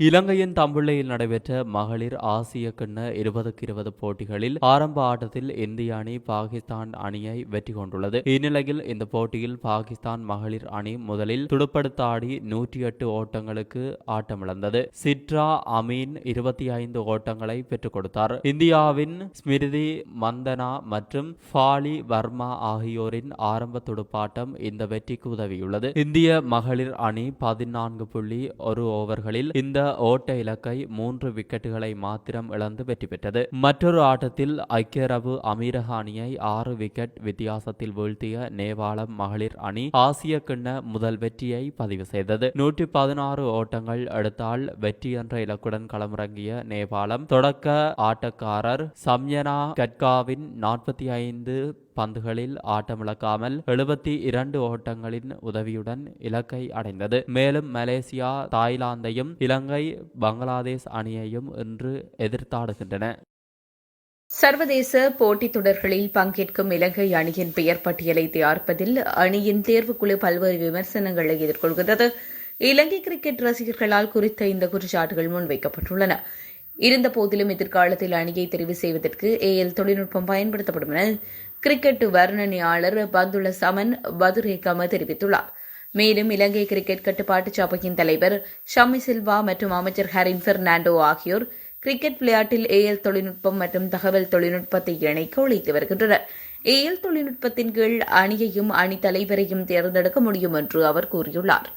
இலங்கையின் தம்புள்ளையில் நடைபெற்ற மகளிர் ஆசிய கிண்ண இருபதுக்கு இருபது போட்டிகளில் ஆரம்ப ஆட்டத்தில் இந்திய அணி பாகிஸ்தான் அணியை வெற்றி கொண்டுள்ளது. இந்நிலையில் இந்த போட்டியில் பாகிஸ்தான் மகளிர் அணி முதலில் துடுப்படுத்த ஆடி நூற்றி எட்டு ஓட்டங்களுக்கு ஆட்டமிழந்தது. சிட்ரா அமீன் இருபத்தி ஐந்து ஓட்டங்களை பெற்றுக் கொடுத்தார். இந்தியாவின் ஸ்மிருதி மந்தனா மற்றும் ஃபாலி வர்மா ஆகியோரின் ஆரம்ப துடுப்பாட்டம் இந்த வெற்றிக்கு உதவியுள்ளது. இந்திய மகளிர் அணி பதினான்கு புள்ளி ஒரு ஓவர்களில் இந்த ஓட்ட இலக்கை மூன்று விக்கெட்டுகளை மாத்திரம் இழந்து வெற்றி பெற்றது. மற்றொரு ஆட்டத்தில் ஐக்கிய அரபு அமீரக அணியை ஆறு விக்கெட் வித்தியாசத்தில் வீழ்த்திய நேபாளம் மகளிர் அணி ஆசிய கிண்ண முதல் வெற்றியை பதிவு செய்தது. நூற்றி பதினாறு ஓட்டங்கள் எடுத்தால் வெற்றி என்ற இலக்குடன் களமிறங்கிய நேபாளம் தொடக்க ஆட்டக்காரர் சம்யனா கட்காவின் நாற்பத்தி ஐந்து பந்துகளில் ஆட்டமிழக்காமல் எழுபத்தி இரண்டு ஓட்டங்களின் உதவியுடன் இலக்கை அடைந்தது. மேலும் மலேசியா தாய்லாந்தையும் இலங்கை பங்களாதேஷ் அணியையும் இன்று எதிர்த்தாடுகின்றன. சர்வதேச போட்டித் தொடர்களில் பங்கேற்கும் இலங்கை அணியின் பெயர் பட்டியலை தயாரிப்பதில் அணியின் தேர்வுக்குழு பல்வேறு விமர்சனங்களை எதிர்கொள்கிறது. இலங்கை கிரிக்கெட் ரசிகர்களால் குறித்த இந்த குற்றச்சாட்டுகள் முன்வைக்கப்பட்டுள்ளன. இருந்தபோதிலும் எதிர்காலத்தில் அணியை தெரிவு செய்வதற்கு ஏஎல் தொழில்நுட்பம் பயன்படுத்தப்படும் என கிரிக்கெட் வர்ணனையாளர் பந்துல சமன் பதுரேகம தெரிவித்துள்ளார். மேலும் இலங்கை கிரிக்கெட் கட்டுப்பாட்டு சபையின் தலைவர் ஷமி சில்வா மற்றும் அமைச்சர் ஹரின் பெர்னாண்டோ ஆகியோர் கிரிக்கெட் விளையாட்டில் ஏஎல் தொழில்நுட்பம் மற்றும் தகவல் தொழில்நுட்பத்தை இணைக்க உழைத்து வருகின்றனர். ஏஎல் தொழில்நுட்பத்தின் கீழ் அணியையும் அணி தலைவரையும் தேர்ந்தெடுக்க முடியும் என்று அவர் கூறியுள்ளார்.